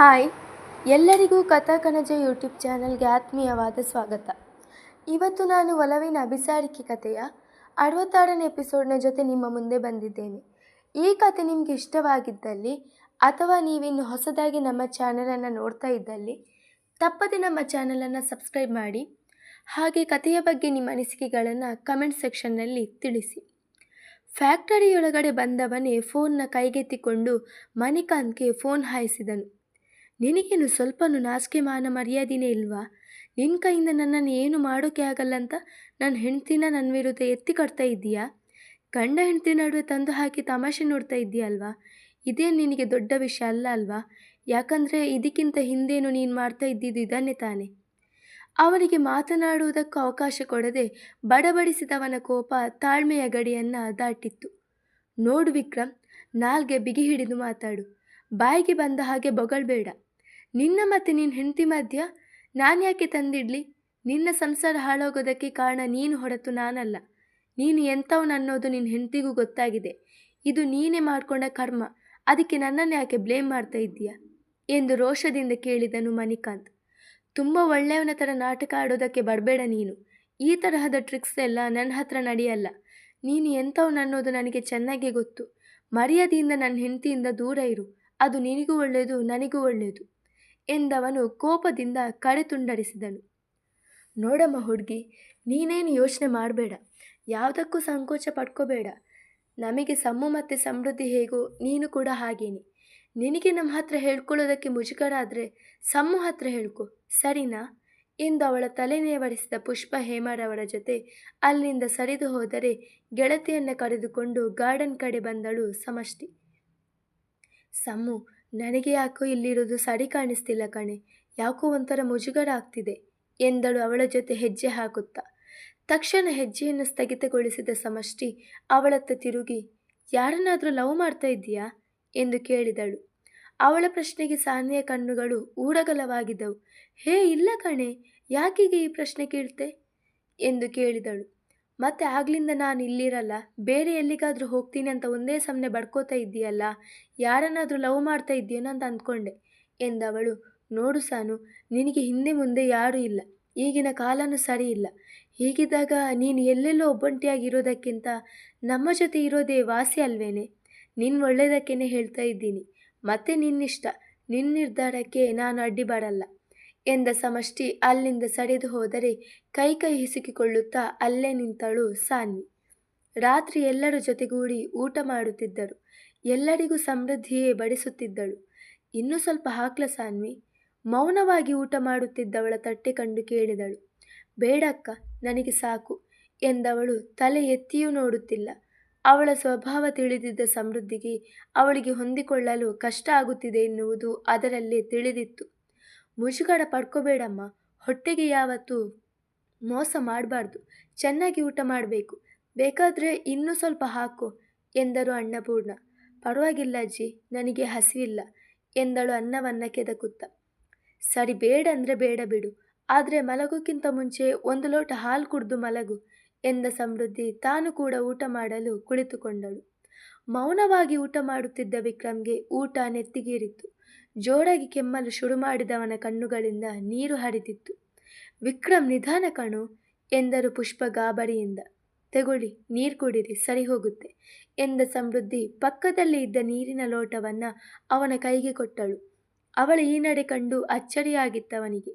Hi. ಎಲ್ಲರಿಗೂ ಕಥಾ ಕನಜ YouTube ಚಾನಲ್ಗೆ ಆತ್ಮೀಯವಾದ ಸ್ವಾಗತ. ಇವತ್ತು ನಾನು ಒಲವಿನ ಅಭಿಸಾರಿಕೆ ಕಥೆಯ ಅರವತ್ತಾರನೇ ಎಪಿಸೋಡ್ನ ಜೊತೆ ನಿಮ್ಮ ಮುಂದೆ ಬಂದಿದ್ದೇನೆ. ಈ ಕತೆ ನಿಮಗೆ ಇಷ್ಟವಾಗಿದ್ದಲ್ಲಿ ಅಥವಾ ನೀವಿನ್ನು ಹೊಸದಾಗಿ ನಮ್ಮ ಚಾನಲನ್ನು ನೋಡ್ತಾ ಇದ್ದಲ್ಲಿ, ತಪ್ಪದೆ ನಮ್ಮ ಚಾನಲನ್ನು ಸಬ್ಸ್ಕ್ರೈಬ್ ಮಾಡಿ, ಹಾಗೆ ಕಥೆಯ ಬಗ್ಗೆ ನಿಮ್ಮ ಅನಿಸಿಕೆಗಳನ್ನು ಕಮೆಂಟ್ ಸೆಕ್ಷನ್ನಲ್ಲಿ ತಿಳಿಸಿ. ಫ್ಯಾಕ್ಟರಿಯೊಳಗಡೆ ಬಂದವನೇ ಫೋನ್ನ ಕೈಗೆತ್ತಿಕೊಂಡು ಮಣಿಕಾಂತ್ಗೆ ಫೋನ್ ಹಾಯಿಸಿದನು. ನಿನಗೇನು ಸ್ವಲ್ಪನೂ ನಾಚಿಕೆ ಮಾನ ಮರ್ಯಾದಿನೇ ಇಲ್ವಾ? ನಿನ್ನ ಕೈಯಿಂದ ನನ್ನನ್ನು ಏನು ಮಾಡೋಕ್ಕೆ ಆಗಲ್ಲ ಅಂತ ನನ್ನ ಹೆಂಡ್ತಿನ ನನ್ನ ವಿರುದ್ಧ ಎತ್ತಿ ಕಟ್ತಾ ಇದ್ದೀಯಾ? ಗಂಡ ಹೆಂಡತಿ ನಡುವೆ ತಂದು ಹಾಕಿ ತಮಾಷೆ ನೋಡ್ತಾ ಇದ್ದೀಯಲ್ವಾ ಇದೇನು ನಿನಗೆ ದೊಡ್ಡ ವಿಷಯ ಅಲ್ಲ ಅಲ್ವಾ? ಯಾಕಂದರೆ ಇದಕ್ಕಿಂತ ಹಿಂದೇನು ನೀನು ಮಾಡ್ತಾ ಇದ್ದಿದ್ದು ಇದನ್ನೇ ತಾನೆ. ಅವನಿಗೆ ಮಾತನಾಡುವುದಕ್ಕೂ ಅವಕಾಶ ಕೊಡದೆ ಬಡಬಡಿಸಿದವನ ಕೋಪ ತಾಳ್ಮೆಯ ಗಡಿಯನ್ನು ದಾಟಿತ್ತು. ನೋಡು ವಿಕ್ರಮ್, ನಾಲ್ಗೆ ಬಿಗಿ ಹಿಡಿದು ಮಾತಾಡು. ಬಾಯಿಗೆ ಬಂದ ಹಾಗೆ ಬೊಗಳ್ಬೇಡ. ನಿನ್ನ ಮತ್ತೆ ನಿನ್ನ ಹೆಂಡತಿ ಮಧ್ಯ ನಾನು ಯಾಕೆ ತಂದಿಡ್ಲಿ? ನಿನ್ನ ಸಂಸಾರ ಹಾಳಾಗೋದಕ್ಕೆ ಕಾರಣ ನೀನು ಹೊರತು ನಾನಲ್ಲ. ನೀನು ಎಂಥವನು ಅನ್ನೋದು ನಿನ್ನ ಹೆಂಡತಿಗೂ ಗೊತ್ತಾಗಿದೆ. ಇದು ನೀನೇ ಮಾಡಿಕೊಂಡ ಕರ್ಮ. ಅದಕ್ಕೆ ನನ್ನನ್ನು ಯಾಕೆ ಬ್ಲೇಮ್ ಮಾಡ್ತಾ ಇದ್ದೀಯಾ? ಎಂದು ರೋಷದಿಂದ ಕೇಳಿದನು ಮಣಿಕಾಂತ್. ತುಂಬ ಒಳ್ಳೆಯವನ ಥರ ನಾಟಕ ಆಡೋದಕ್ಕೆ ಬರಬೇಡ ನೀನು. ಈ ತರಹದ ಟ್ರಿಕ್ಸ್ ಎಲ್ಲ ನನ್ನ ಹತ್ರ ನಡೆಯಲ್ಲ. ನೀನು ಎಂಥವನು ಅನ್ನೋದು ನನಗೆ ಚೆನ್ನಾಗೇ ಗೊತ್ತು. ಮರ್ಯಾದೆಯಿಂದ ನನ್ನ ಹೆಂಡತಿಯಿಂದ ದೂರ ಇರು. ಅದು ನಿನಗೂ ಒಳ್ಳೆಯದು ನನಗೂ ಒಳ್ಳೆಯದು ಎಂದವನು ಕೋಪದಿಂದ ಕಡೆ ತುಂಡರಿಸಿದನು ನೋಡಮ್ಮ ಹುಡುಗಿ, ನೀನೇನು ಯೋಚನೆ ಮಾಡಬೇಡ. ಯಾವುದಕ್ಕೂ ಸಂಕೋಚ ಪಡ್ಕೋಬೇಡ. ನಮಗೆ ಸಮ್ಮು ಮತ್ತು ಸಮೃದ್ಧಿ ಹೇಗೋ ನೀನು ಕೂಡ ಹಾಗೇನೆ. ನಿನಗೆ ನಮ್ಮ ಹತ್ರ ಹೇಳ್ಕೊಳ್ಳೋದಕ್ಕೆ ಮುಜುಗರ ಆದರೆ ಸಮ್ಮು ಹತ್ರ ಹೇಳ್ಕೊ, ಸರಿನಾ? ಎಂದು ಅವಳ ತಲೆ ನೇವರಿಸಿದ ಪುಷ್ಪ ಹೇಮರವರ ಜೊತೆ ಅಲ್ಲಿಂದ ಸರಿದು ಹೋದರೆ ಗೆಳತಿಯನ್ನು ಕರೆದುಕೊಂಡು ಗಾರ್ಡನ್ ಕಡೆ ಬಂದಳು ಸಮಷ್ಟಿ. ಸಮ್ಮು ನನಗೆ ಯಾಕೋ ಇಲ್ಲಿರೋದು ಸರಿ ಕಾಣಿಸ್ತಿಲ್ಲ ಕಣೆ. ಯಾಕೋ ಒಂಥರ ಮುಜುಗರ ಆಗ್ತಿದೆ ಎಂದಳು ಅವಳ ಜೊತೆ ಹೆಜ್ಜೆ ಹಾಕುತ್ತಾ. ತಕ್ಷಣ ಹೆಜ್ಜೆಯನ್ನು ಸ್ಥಗಿತಗೊಳಿಸಿದ ಸಮಷ್ಟಿ ಅವಳತ್ತ ತಿರುಗಿ, ಯಾರನ್ನಾದರೂ ಲವ್ ಮಾಡ್ತಾ ಇದ್ದೀಯಾ? ಎಂದು ಕೇಳಿದಳು. ಅವಳ ಪ್ರಶ್ನೆಗೆ ಸಾನ್ವಿಯ ಕಣ್ಣುಗಳು ಊಡಗಲವಾಗಿದ್ದವು. ಹೇ, ಇಲ್ಲ ಕಣೆ, ಯಾಕಿಗೆ ಈ ಪ್ರಶ್ನೆ ಕೇಳ್ತೆ? ಎಂದು ಕೇಳಿದಳು. ಮತ್ತೆ ಆಗ್ಲಿಂದ ನಾನು ಇಲ್ಲಿರಲ್ಲ. ಬೇರೆ ಎಲ್ಲಿಗಾದರೂ ಹೋಗ್ತೀನಿ ಅಂತ ಒಂದೇ ಸಮನೆ ಬಡ್ಕೋತಾ ಇದ್ದೀಯಲ್ಲ. ಯಾರನ್ನಾದರೂ ಲವ್ ಮಾಡ್ತಾ ಇದ್ದೀಯೋ ಅಂತ ಅಂದ್ಕೊಂಡೆ ಎಂದವಳು. ನೋಡು ಸಾನು, ನಿನಗೆ ಹಿಂದೆ ಮುಂದೆ ಯಾರೂ ಇಲ್ಲ. ಈಗಿನ ಕಾಲನೂ ಸರಿ ಇಲ್ಲ. ಹೀಗಿದ್ದಾಗ ನೀನು ಎಲ್ಲೆಲ್ಲೋ ಒಬ್ಬಂಟಿಯಾಗಿರೋದಕ್ಕಿಂತ ನಮ್ಮ ಜೊತೆ ಇರೋದೇ ವಾಸಿ ಅಲ್ವೇನೆ? ನಿನ್ನ ಒಳ್ಳೆಯದಕ್ಕೇ ಹೇಳ್ತಾ ಇದ್ದೀನಿ. ಮತ್ತೆ ನಿನ್ನಿಷ್ಟ. ನಿನ್ನ ನಿರ್ಧಾರಕ್ಕೆ ನಾನು ಅಡ್ಡಿ ಬರಲ್ಲ. ಎಂದ ಸಮಷ್ಟಿ ಅಲ್ಲಿಂದ ಸಡೆದು ಹೋದರೆ ಕೈ ಕೈ ಹಿಸುಕಿಕೊಳ್ಳುತ್ತಾ ಅಲ್ಲೇ ನಿಂತಳು ಸಾನ್ವಿ. ರಾತ್ರಿ ಎಲ್ಲರ ಜೊತೆಗೂಡಿ ಊಟ ಮಾಡುತ್ತಿದ್ದರು. ಎಲ್ಲರಿಗೂ ಸಮೃದ್ಧಿಯೇ ಬಡಿಸುತ್ತಿದ್ದಳು. ಇನ್ನೂ ಸ್ವಲ್ಪ ಹಾಕ್ಲ ಸಾನ್ವಿ. ಮೌನವಾಗಿ ಊಟ ಮಾಡುತ್ತಿದ್ದವಳ ತಟ್ಟೆ ಕಂಡು ಕೇಳಿದಳು. ಬೇಡಕ್ಕ, ನನಗೆ ಸಾಕು ಎಂದವಳು ತಲೆ ಎತ್ತಿಯೂ ನೋಡುತ್ತಿಲ್ಲ. ಅವಳ ಸ್ವಭಾವ ತಿಳಿದಿದ್ದ ಸಮೃದ್ಧಿಗೆ ಅವಳಿಗೆ ಹೊಂದಿಕೊಳ್ಳಲು ಕಷ್ಟ ಆಗುತ್ತಿದೆ ಎನ್ನುವುದು ಅದರಲ್ಲೇ ತಿಳಿದಿತ್ತು. ಮುಜುಗರ ಪಡ್ಕೋಬೇಡಮ್ಮ. ಹೊಟ್ಟೆಗೆ ಯಾವತ್ತೂ ಮೋಸ ಮಾಡಬಾರ್ದು. ಚೆನ್ನಾಗಿ ಊಟ ಮಾಡಬೇಕು. ಬೇಕಾದರೆ ಇನ್ನೂ ಸ್ವಲ್ಪ ಹಾಕು, ಎಂದರು ಅನ್ನಪೂರ್ಣ. ಪರವಾಗಿಲ್ಲ ಅಜ್ಜಿ, ನನಗೆ ಹಸಿವಿಲ್ಲ, ಎಂದಳು ಅನ್ನವನ್ನು ಕೆದಕುತ್ತ. ಸರಿ, ಬೇಡ ಅಂದರೆ ಬೇಡ ಬಿಡು. ಆದರೆ ಮಲಗೋಕ್ಕಿಂತ ಮುಂಚೆ ಒಂದು ಲೋಟ ಹಾಲು ಕುಡಿದು ಮಲಗು, ಎಂದ ಸಮೃದ್ಧಿ. ತಾನು ಕೂಡ ಊಟ ಮಾಡಲು ಕುಳಿತುಕೊಂಡಳು. ಮೌನವಾಗಿ ಊಟ ಮಾಡುತ್ತಿದ್ದ ವಿಕ್ರಮ್ಗೆ ಊಟ ನೆತ್ತಿಗೇರಿತ್ತು. ಜೋರಾಗಿ ಕೆಮ್ಮಲು ಶುರು ಮಾಡಿದವನ ಕಣ್ಣುಗಳಿಂದ ನೀರು ಹರಿದಿತ್ತು ವಿಕ್ರಮ್, ನಿಧಾನ ಕಣು, ಎಂದರು ಪುಷ್ಪ ಗಾಬರಿಯಿಂದ. ತೆಗೊಳ್ಳಿ, ನೀರು ಕುಡಿರಿ, ಸರಿ ಹೋಗುತ್ತೆ, ಎಂದ ಸಮೃದ್ಧಿ. ಪಕ್ಕದಲ್ಲಿ ಇದ್ದ ನೀರಿನ ಲೋಟವನ್ನು ಅವನ ಕೈಗೆ ಕೊಟ್ಟಳು. ಅವಳ ಈ ನಡೆ ಕಂಡು ಅಚ್ಚರಿಯಾಗಿತ್ತವನಿಗೆ.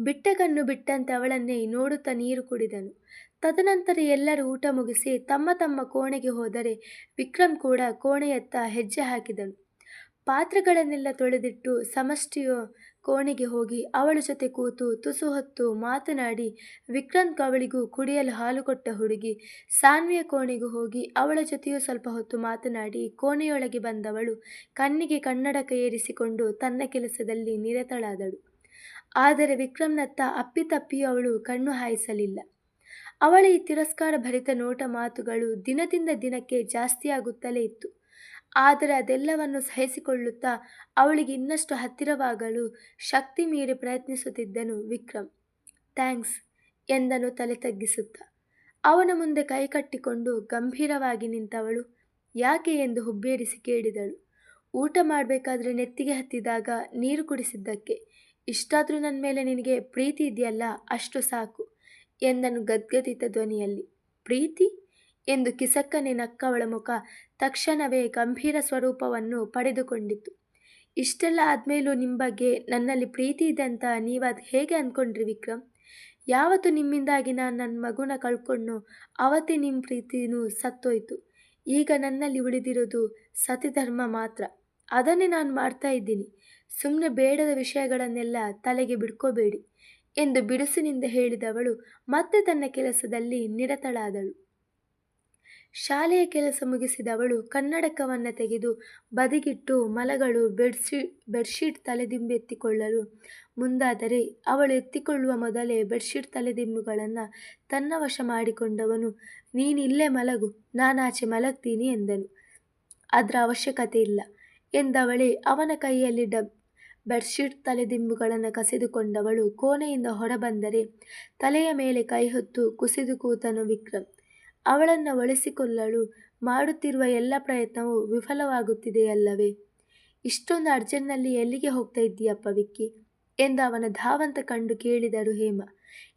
ಬಿಟ್ಟ ಕಣ್ಣು ಬಿಟ್ಟಂತೆ ಅವಳನ್ನೇ ನೋಡುತ್ತಾ ನೀರು ಕುಡಿದನು. ತದನಂತರ ಎಲ್ಲರೂ ಊಟ ಮುಗಿಸಿ ತಮ್ಮ ತಮ್ಮ ಕೋಣೆಗೆ ಹೋದರೆ ವಿಕ್ರಮ್ ಕೂಡ ಕೋಣೆಯತ್ತ ಹೆಜ್ಜೆ ಹಾಕಿದನು. ಪಾತ್ರೆಗಳನ್ನೆಲ್ಲ ತೊಳೆದಿಟ್ಟು ಸಮಷ್ಟಿಯ ಕೋಣೆಗೆ ಹೋಗಿ ಅವಳ ಜೊತೆ ಕೂತು ತುಸು ಹೊತ್ತು ಮಾತನಾಡಿ ವಿಕ್ರಾಂತ್ ಅವಳಿಗೂ ಕುಡಿಯಲು ಹಾಲು ಕೊಟ್ಟ ಹುಡುಗಿ ಸಾನ್ವಿಯ ಕೋಣೆಗೂ ಹೋಗಿ ಅವಳ ಜೊತೆಯೂ ಸ್ವಲ್ಪ ಹೊತ್ತು ಮಾತನಾಡಿ ಕೋಣೆಯೊಳಗೆ ಬಂದವಳು ಕಣ್ಣಿಗೆ ಕನ್ನಡಕ ಏರಿಸಿಕೊಂಡು ತನ್ನ ಕೆಲಸದಲ್ಲಿ ನಿರತಳಾದಳು. ಆದರೆ ವಿಕ್ರಮ್ನತ್ತ ಅಪ್ಪಿತಪ್ಪಿಯೂ ಅವಳು ಕಣ್ಣು ಹಾಯಿಸಲಿಲ್ಲ. ಅವಳ ಈ ತಿರಸ್ಕಾರ ಭರಿತ ನೋಟ ಮಾತುಗಳು ದಿನದಿಂದ ದಿನಕ್ಕೆ ಜಾಸ್ತಿಯಾಗುತ್ತಲೇ ಇತ್ತು. ಆದರೆ ಅದೆಲ್ಲವನ್ನು ಸಹಿಸಿಕೊಳ್ಳುತ್ತಾ ಅವಳಿಗೆ ಇನ್ನಷ್ಟು ಹತ್ತಿರವಾಗಲು ಶಕ್ತಿ ಮೀರಿ ಪ್ರಯತ್ನಿಸುತ್ತಿದ್ದನು ವಿಕ್ರಮ್. ಥ್ಯಾಂಕ್ಸ್ ಎಂದನು ತಲೆ ತಗ್ಗಿಸುತ್ತ. ಅವನ ಮುಂದೆ ಕೈ ಕಟ್ಟಿಕೊಂಡು ಗಂಭೀರವಾಗಿ ನಿಂತವಳು. ಯಾಕೆ ಎಂದು ಹುಬ್ಬೇರಿಸಿ ಕೇಳಿದಳು. ಊಟ ಮಾಡಬೇಕಾದ್ರೆ ನೆತ್ತಿಗೆ ಹತ್ತಿದಾಗ ನೀರು ಕುಡಿಸಿದ್ದಕ್ಕೆ. ಇಷ್ಟಾದರೂ ನನ್ನ ಮೇಲೆ ನಿನಗೆ ಪ್ರೀತಿ ಇದೆಯಲ್ಲ, ಅಷ್ಟು ಸಾಕು ಎಂದನು ಗದ್ಗದಿತ ಧ್ವನಿಯಲ್ಲಿ. ಪ್ರೀತಿ? ಎಂದು ಕಿಸಕ್ಕನೆ ನಕ್ಕವಳ ಮುಖ ತಕ್ಷಣವೇ ಗಂಭೀರ ಸ್ವರೂಪವನ್ನು ಪಡೆದುಕೊಂಡಿತು. ಇಷ್ಟೆಲ್ಲ ಆದಮೇಲೂ ನಿಮ್ಮ ಬಗ್ಗೆ ನನ್ನಲ್ಲಿ ಪ್ರೀತಿ ಇದೆ ಅಂತ ನೀವು ಅದು ಹೇಗೆ ಅಂದ್ಕೊಂಡ್ರಿ ವಿಕ್ರಮ್? ಯಾವತ್ತು ನಿಮ್ಮಿಂದಾಗಿ ನಾನು ನನ್ನ ಮಗುನ ಕಳ್ಕೊಂಡು ಅವತ್ತೇ ನಿಮ್ಮ ಪ್ರೀತಿನೂ ಸತ್ತೋಯ್ತು. ಈಗ ನನ್ನಲ್ಲಿ ಉಳಿದಿರೋದು ಸತಿಧರ್ಮ ಮಾತ್ರ. ಅದನ್ನೇ ನಾನು ಮಾಡ್ತಾ ಇದ್ದೀನಿ. ಸುಮ್ಮನೆ ಬೇಡದ ವಿಷಯಗಳನ್ನೆಲ್ಲ ತಲೆಗೆ ಬಿಡ್ಕೋಬೇಡಿ ಎಂದು ಬಿಡುಸಿನಿಂದ ಹೇಳಿದವಳು ಮತ್ತೆ ತನ್ನ ಕೆಲಸದಲ್ಲಿ ನಿರತಳಾದಳು. ಶಾಲೆಯ ಕೆಲಸ ಮುಗಿಸಿದವಳು ಕನ್ನಡಕವನ್ನು ತೆಗೆದು ಬದಿಗಿಟ್ಟು ಮಲಗಳು ಬೆಡ್ಶೀ, ಬೆಡ್ಶೀಟ್ ತಲೆದಿಂಬು ಎತ್ತಿಕೊಳ್ಳಲು ಮುಂದಾದರೆ ಅವಳು ಎತ್ತಿಕೊಳ್ಳುವ ಮೊದಲೇ ಬೆಡ್ಶೀಟ್ ತಲೆದಿಂಬುಗಳನ್ನು ತನ್ನ ವಶ ಮಾಡಿಕೊಂಡವನು, ನೀನಿಲ್ಲೇ ಮಲಗು, ನಾನಾಚೆ ಮಲಗ್ತೀನಿ ಎಂದನು. ಅದರ ಅವಶ್ಯಕತೆ ಇಲ್ಲ ಎಂದವಳೇ ಅವನ ಕೈಯಲ್ಲಿ ಡಬ್, ಬೆಡ್ಶೀಟ್ ತಲೆದಿಂಬುಗಳನ್ನು ಕಸಿದುಕೊಂಡವಳು ಕೋಣೆಯಿಂದ ಹೊರಬಂದರೆ ತಲೆಯ ಮೇಲೆ ಕೈ ಹೊತ್ತು ಕುಸಿದು ಕೂತನು ವಿಕ್ರಮ್. ಅವಳನ್ನು ಒಳಿಸಿಕೊಳ್ಳಲು ಮಾಡುತ್ತಿರುವ ಎಲ್ಲ ಪ್ರಯತ್ನವೂ ವಿಫಲವಾಗುತ್ತಿದೆಯಲ್ಲವೇ? ಇಷ್ಟೊಂದು ಅರ್ಜೆಂಟ್ನಲ್ಲಿ ಎಲ್ಲಿಗೆ ಹೋಗ್ತಾ ಇದ್ದೀಯಪ್ಪ ವಿಕ್ಕಿ? ಎಂದು ಅವನ ಧಾವಂತ ಕಂಡು ಕೇಳಿದರು ಹೇಮ.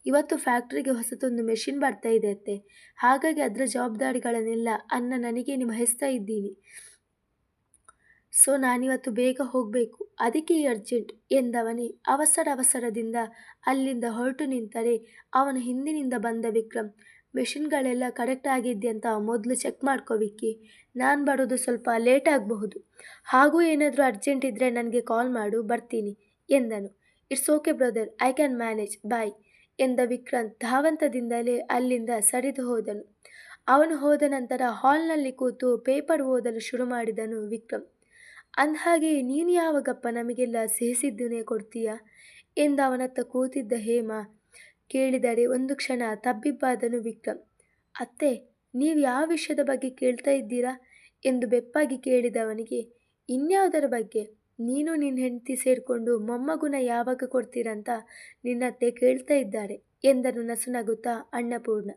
ಇವತ್ತು ಫ್ಯಾಕ್ಟ್ರಿಗೆ ಹೊಸತೊಂದು ಮೆಷಿನ್ ಬರ್ತಾ ಇದೆ ಅತ್ತೆ. ಹಾಗಾಗಿ ಅದರ ಜವಾಬ್ದಾರಿಗಳನ್ನೆಲ್ಲ ಅನ್ನ ನನಗೆ ವಹಿಸ್ತಾ ಇದ್ದೀನಿ. ಸೊ, ನಾನಿವತ್ತು ಬೇಗ ಹೋಗಬೇಕು. ಅದಕ್ಕೆ ಅರ್ಜೆಂಟ್ ಎಂದವನೇ ಅವಸರ ಅವಸರದಿಂದ ಅಲ್ಲಿಂದ ಹೊರಟು ನಿಂತರೆ ಅವನ ಹಿಂದಿನಿಂದ ಬಂದ ವಿಕ್ರಮ್. ಮೆಷಿನ್ಗಳೆಲ್ಲ ಕರೆಕ್ಟ್ ಆಗಿದೆಯಂತ ಮೊದಲು ಚೆಕ್ ಮಾಡ್ಕೋ ವಿಕ್ಕಿ. ನಾನು ಬರೋದು ಸ್ವಲ್ಪ ಲೇಟ್ ಆಗಬಹುದು. ಹಾಗೂ ಏನಾದರೂ ಅರ್ಜೆಂಟ್ ಇದ್ದರೆ ನನಗೆ ಕಾಲ್ ಮಾಡು, ಬರ್ತೀನಿ, ಎಂದನು. It's okay brother I can manage bye ಎಂದ ವಿಕ್ರಾಂತ್ ಧಾವಂತದಿಂದಲೇ ಅಲ್ಲಿಂದ ಸರಿದು ಹೋದನು. ಅವನು ಹೋದ ನಂತರ ಹಾಲ್ನಲ್ಲಿ ಕೂತು ಪೇಪರ್ ಓದಲು ಶುರು ಮಾಡಿದನು ವಿಕ್ರಮ್ ಅಂದಹಾಗೆ, ನೀನು ಯಾವಾಗಪ್ಪ ನಮಗೆಲ್ಲ ಸಿಹಿಸಿದ್ದನ್ನೇ ಕೊಡ್ತೀಯಾ? ಎಂದು ಅವನತ್ತ ಕೂತಿದ್ದ ಹೇಮ ಕೇಳಿದರೆ ಒಂದು ಕ್ಷಣ ತಬ್ಬಿಬ್ಬಾದನು ವಿಕ್ರಮ್, ಅತ್ತೆ, ನೀವು ಯಾವ ವಿಷಯದ ಬಗ್ಗೆ ಕೇಳ್ತಾ ಇದ್ದೀರಾ? ಎಂದು ಬೆಪ್ಪಾಗಿ ಕೇಳಿದವನಿಗೆ, ಇನ್ಯಾವುದರ ಬಗ್ಗೆ? ನೀನು ನಿನ್ನ ಹೆಂಡತಿ ಸೇರಿಕೊಂಡು ಮೊಮ್ಮಗುನ ಯಾವಾಗ ಕೊಡ್ತೀರಂತ ನಿನ್ನತ್ತೆ ಕೇಳ್ತಾ ಇದ್ದಾರೆ, ಎಂದನು ನಸುನಗುತ್ತಾ ಅನ್ನಪೂರ್ಣ.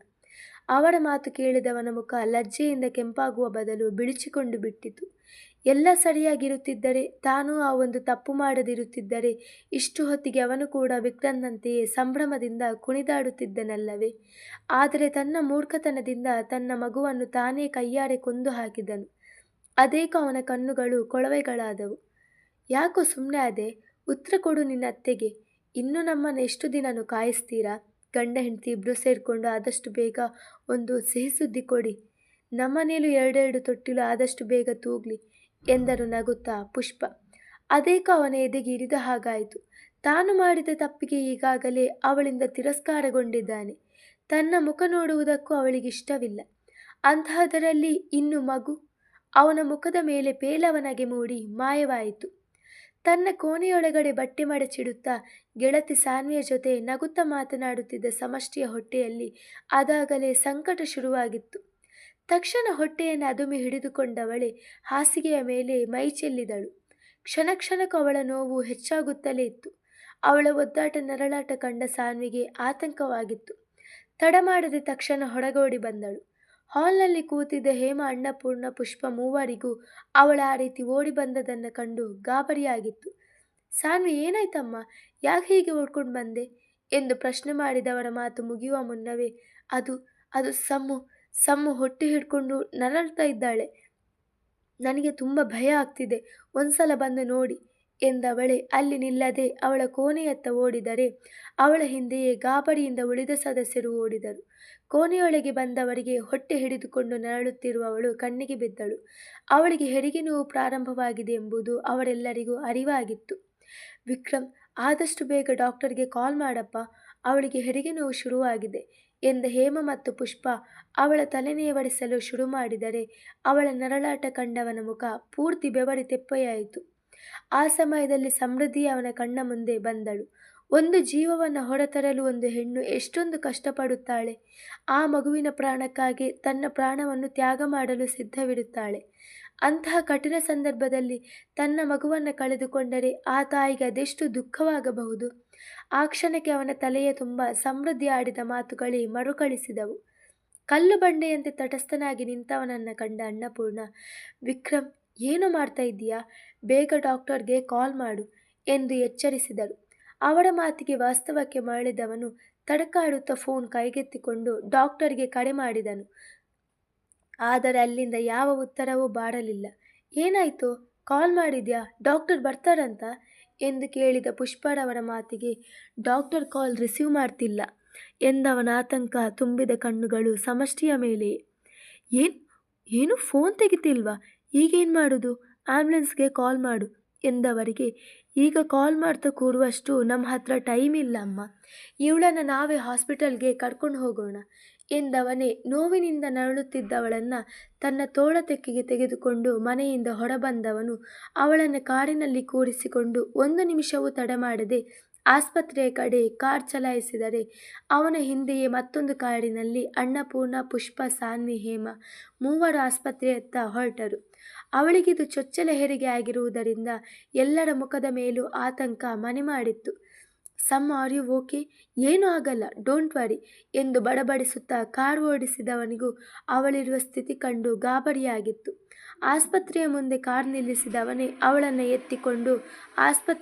ಅವರ ಮಾತು ಕೇಳಿದವನ ಮುಖ ಲಜ್ಜೆಯಿಂದ ಕೆಂಪಾಗುವ ಬದಲು ಬಿಳಿಚಿಕೊಂಡು ಬಿಟ್ಟಿತು. ಎಲ್ಲ ಸರಿಯಾಗಿರುತ್ತಿದ್ದರೆ ತಾನೂ ಆ ಒಂದು ತಪ್ಪು ಮಾಡದಿರುತ್ತಿದ್ದರೆ ಇಷ್ಟು ಹೊತ್ತಿಗೆ ಅವನು ಕೂಡ ವಿಕ್ರಮ್ನಂತೆಯೇ ಸಂಭ್ರಮದಿಂದ ಕುಣಿದಾಡುತ್ತಿದ್ದನಲ್ಲವೇ? ಆದರೆ ತನ್ನ ಮೂರ್ಖತನದಿಂದ ತನ್ನ ಮಗುವನ್ನು ತಾನೇ ಕೈಯಾರೆ ಕೊಂದು ಹಾಕಿದನು. ಅದೇಕೋ ಅವನ ಕಣ್ಣುಗಳು ಕೊಳವೆಗಳಾದವು. ಯಾಕೋ ಸುಮ್ಮನೆ ಅದೇ ಉತ್ತರ ಕೊಡು ನಿನ್ನ ಅತ್ತೆಗೆ ಇನ್ನು ನಮ್ಮನ್ನು ಎಷ್ಟು ದಿನನೂ ಕಾಯಿಸ್ತೀರಾ? ಗಂಡ ಹೆಂಡತಿ ಇಬ್ಬರು ಸೇರಿಕೊಂಡು ಆದಷ್ಟು ಬೇಗ ಒಂದು ಸಿಹಿ ಸುದ್ದಿ ಕೊಡಿ. ನಮ್ಮನೇಲೂ ಎರಡೆರಡು ತೊಟ್ಟಿಲು ಆದಷ್ಟು ಬೇಗ ತೂಗ್ಲಿ. ಎಂದರು ನಗುತ್ತಾ ಪುಷ್ಪ. ಅದೇಕ ಅವನ ಎದೆಗೆ ಹಾಗಾಯಿತು. ತಾನು ಮಾಡಿದ ತಪ್ಪಿಗೆ ಈಗಾಗಲೇ ಅವಳಿಂದ ತಿರಸ್ಕಾರಗೊಂಡಿದ್ದಾನೆ. ತನ್ನ ಮುಖ ನೋಡುವುದಕ್ಕೂ ಅವಳಿಗಿಷ್ಟವಿಲ್ಲ ಅಂತಹದರಲ್ಲಿ ಇನ್ನು ಮಗು? ಅವನ ಮುಖದ ಮೇಲೆ ಪೇಲವನಗೆ ಮೂಡಿ ಮಾಯವಾಯಿತು. ತನ್ನ ಕೋಣೆಯೊಳಗಡೆ ಬಟ್ಟೆ ಮಡಚಿಡುತ್ತಾ ಗೆಳತಿ ಸಾನ್ವಿಯ ಜೊತೆ ನಗುತ್ತಾ ಮಾತನಾಡುತ್ತಿದ್ದ ಸಮಷ್ಟಿಯ ಹೊಟ್ಟೆಯಲ್ಲಿ ಅದಾಗಲೇ ಸಂಕಟ ಶುರುವಾಗಿತ್ತು. ತಕ್ಷಣ ಹೊಟ್ಟೆಯನ್ನು ಅದುಮಿ ಹಿಡಿದುಕೊಂಡವಳೆ ಹಾಸಿಗೆಯ ಮೇಲೆ ಮೈ ಚೆಲ್ಲಿದಳು. ಕ್ಷಣ ಕ್ಷಣಕ್ಕೂ ಅವಳ ನೋವು ಹೆಚ್ಚಾಗುತ್ತಲೇ ಇತ್ತು. ಅವಳ ಒದ್ದಾಟ ನರಳಾಟ ಕಂಡ ಸಾನ್ವಿಗೆ ಆತಂಕವಾಗಿತ್ತು. ತಡ ಮಾಡದೆ ತಕ್ಷಣ ಹೊಡಗೋಡಿ ಬಂದಳು. ಹಾಲ್ನಲ್ಲಿ ಕೂತಿದ್ದ ಹೇಮ ಅಣ್ಣಪೂರ್ಣ ಪುಷ್ಪ ಮೂವರಿಗೂ ಅವಳ ಆ ರೀತಿ ಓಡಿ ಬಂದದನ್ನು ಕಂಡು ಗಾಬರಿಯಾಗಿತ್ತು. ಸಾನ್ವಿ, ಏನಾಯ್ತಮ್ಮ? ಯಾಕೆ ಹೀಗೆ ಓಡ್ಕೊಂಡು ಬಂದೆ? ಎಂದು ಪ್ರಶ್ನೆ ಮಾಡಿದವರ ಮಾತು ಮುಗಿಯುವ ಮುನ್ನವೇ ಅದು ಅದು ಸಮ್ಮು ಸಮ್ಮು ಹೊಟ್ಟೆ ಹಿಡ್ಕೊಂಡು ನರಳ್ತಾ ಇದ್ದಾಳೆ. ನನಗೆ ತುಂಬ ಭಯ ಆಗ್ತಿದೆ. ಒಂದ್ಸಲ ಬಂದು ನೋಡಿ ಎಂದವಳೆ. ಅಲ್ಲಿ ನಿಲ್ಲದೆ ಅವಳ ಕೋಣೆಯತ್ತ ಓಡಿದರೆ ಅವಳ ಹಿಂದೆಯೇ ಗಾಬರಿಯಿಂದ ಉಳಿದ ಸದಸ್ಯರು ಓಡಿದರು. ಕೋಣೆಯೊಳಗೆ ಬಂದವರಿಗೆ ಹೊಟ್ಟೆ ಹಿಡಿದುಕೊಂಡು ನರಳುತ್ತಿರುವವಳು ಕಣ್ಣಿಗೆ ಬಿದ್ದಳು. ಅವಳಿಗೆ ಹೆರಿಗೆ ನೋವು ಪ್ರಾರಂಭವಾಗಿದೆ ಎಂಬುದು ಅವರೆಲ್ಲರಿಗೂ ಅರಿವಾಗಿತ್ತು. ವಿಕ್ರಮ್, ಆದಷ್ಟು ಬೇಗ ಡಾಕ್ಟರ್ಗೆ ಕಾಲ್ ಮಾಡಪ್ಪ. ಅವಳಿಗೆ ಹೆರಿಗೆ ನೋವು ಶುರುವಾಗಿದೆ. ಎಂದ ಹೇಮ ಮತ್ತು ಪುಷ್ಪ ಅವಳ ತಲೆನೇವಡಿಸಲು ಶುರು ಮಾಡಿದರೆ ಅವಳ ನರಳಾಟ ಕಂಡವನ ಮುಖ ಪೂರ್ತಿ ಬೆವರಿ ತೆಪ್ಪೆಯಾಯಿತು. ಆ ಸಮಯದಲ್ಲಿ ಸಮೃದ್ಧಿ ಅವನ ಕಣ್ಣ ಮುಂದೆ ಬಂದಳು. ಒಂದು ಜೀವವನ್ನು ಹೊರತರಲು ಒಂದು ಹೆಣ್ಣು ಎಷ್ಟೊಂದು ಕಷ್ಟಪಡುತ್ತಾಳೆ. ಆ ಮಗುವಿನ ಪ್ರಾಣಕ್ಕಾಗಿ ತನ್ನ ಪ್ರಾಣವನ್ನು ತ್ಯಾಗ ಮಾಡಲು ಸಿದ್ಧವಿರುತ್ತಾಳೆ. ಅಂತಹ ಕಠಿಣ ಸಂದರ್ಭದಲ್ಲಿ ತನ್ನ ಮಗುವನ್ನು ಕಳೆದುಕೊಂಡರೆ ಆ ತಾಯಿಗೆ ಅದೆಷ್ಟು ದುಃಖವಾಗಬಹುದು. ಆ ಕ್ಷಣಕ್ಕೆ ಅವನ ತಲೆಯ ತುಂಬ ಸಮೃದ್ಧಿ ಆಡಿದ ಮಾತುಗಳೇ ಮರುಕಳಿಸಿದವು. ಕಲ್ಲು ಬಂಡೆಯಂತೆ ತಟಸ್ಥನಾಗಿ ನಿಂತವನನ್ನು ಕಂಡ ಅನ್ನಪೂರ್ಣ, ವಿಕ್ರಮ್, ಏನು ಮಾಡ್ತಾ ಇದ್ದೀಯಾ? ಬೇಗ ಡಾಕ್ಟರ್ಗೆ ಕಾಲ್ ಮಾಡು ಎಂದು ಎಚ್ಚರಿಸಿದಳು. ಅವಳ ಮಾತಿಗೆ ವಾಸ್ತವಕ್ಕೆ ಮರಳಿದವನು ತಡಕಾಡುತ್ತಾ ಫೋನ್ ಕೈಗೆತ್ತಿಕೊಂಡು ಡಾಕ್ಟರ್ಗೆ ಕರೆ ಮಾಡಿದನು. ಆದರೆ ಅಲ್ಲಿಂದ ಯಾವ ಉತ್ತರವೂ ಬಾರಲಿಲ್ಲ. ಏನಾಯಿತು? ಕಾಲ್ ಮಾಡಿದ್ಯಾ? ಡಾಕ್ಟರ್ ಬರ್ತಾರಂತ? ಎಂದು ಕೇಳಿದ ಪುಷ್ಪರವರ ಮಾತಿಗೆ ಡಾಕ್ಟರ್ ಕಾಲ್ ರಿಸೀವ್ ಮಾಡ್ತಿಲ್ಲ ಎಂದವನ ಆತಂಕ ತುಂಬಿದ ಕಣ್ಣುಗಳು ಸಮಷ್ಟಿಯ ಮೇಲೆ. ಏನು ಏನು ಫೋನ್ ತೆಗಿತಿಲ್ವಾ? ಈಗೇನು ಮಾಡೋದು? ಆ್ಯಂಬುಲೆನ್ಸ್ಗೆ ಕಾಲ್ ಮಾಡು ಎಂದವರಿಗೆ ಈಗ ಕಾಲ್ ಮಾಡ್ತಾ ಕೂರುವಷ್ಟು ನಮ್ಮ ಹತ್ರ ಟೈಮ್ ಇಲ್ಲ ಅಮ್ಮ. ಇವಳನ್ನು ನಾವೇ ಹಾಸ್ಪಿಟಲ್ಗೆ ಕರ್ಕೊಂಡು ಹೋಗೋಣ. ಎಂದವನೇ ನೋವಿನಿಂದ ನರಳುತ್ತಿದ್ದವಳನ್ನು ತನ್ನ ತೋಳ ತೆಕ್ಕಿಗೆ ತೆಗೆದುಕೊಂಡು ಮನೆಯಿಂದ ಹೊರಬಂದವನು ಅವಳನ್ನು ಕಾರಿನಲ್ಲಿ ಕೂರಿಸಿಕೊಂಡು ಒಂದು ನಿಮಿಷವೂ ತಡ ಮಾಡದೆ ಆಸ್ಪತ್ರೆಯ ಕಡೆ ಕಾರ್ ಚಲಾಯಿಸಿದರೆ ಅವನ ಹಿಂದೆಯೇ ಮತ್ತೊಂದು ಕಾರಿನಲ್ಲಿ ಅನ್ನಪೂರ್ಣ ಪುಷ್ಪ ಸಾನ್ವಿ ಹೇಮ ಮೂವರು ಆಸ್ಪತ್ರೆಯತ್ತ ಹೊರಟರು. ಅವಳಿಗಿದು ಚೊಚ್ಚಲ ಹೆರಿಗೆ ಆಗಿರುವುದರಿಂದ ಎಲ್ಲರ ಮುಖದ ಮೇಲೂ ಆತಂಕ ಮನೆ ಮಾಡಿತ್ತು. ಸಮ್ ಆರ್ ಯು ಓಕೆ, ಏನೂ ಆಗಲ್ಲ, ಡೋಂಟ್ ವರಿ ಎಂದು ಬಡಬಡಿಸುತ್ತಾ ಕಾರ್ ಓಡಿಸಿದವನಿಗೂ ಅವಳಿರುವ ಸ್ಥಿತಿ ಕಂಡು ಗಾಬರಿಯಾಗಿತ್ತು. ಆಸ್ಪತ್ರೆಯ ಮುಂದೆ ಕಾರ್ ನಿಲ್ಲಿಸಿದವನೇ ಅವಳನ್ನು ಎತ್ತಿಕೊಂಡು ಆಸ್ಪತ್ರೆ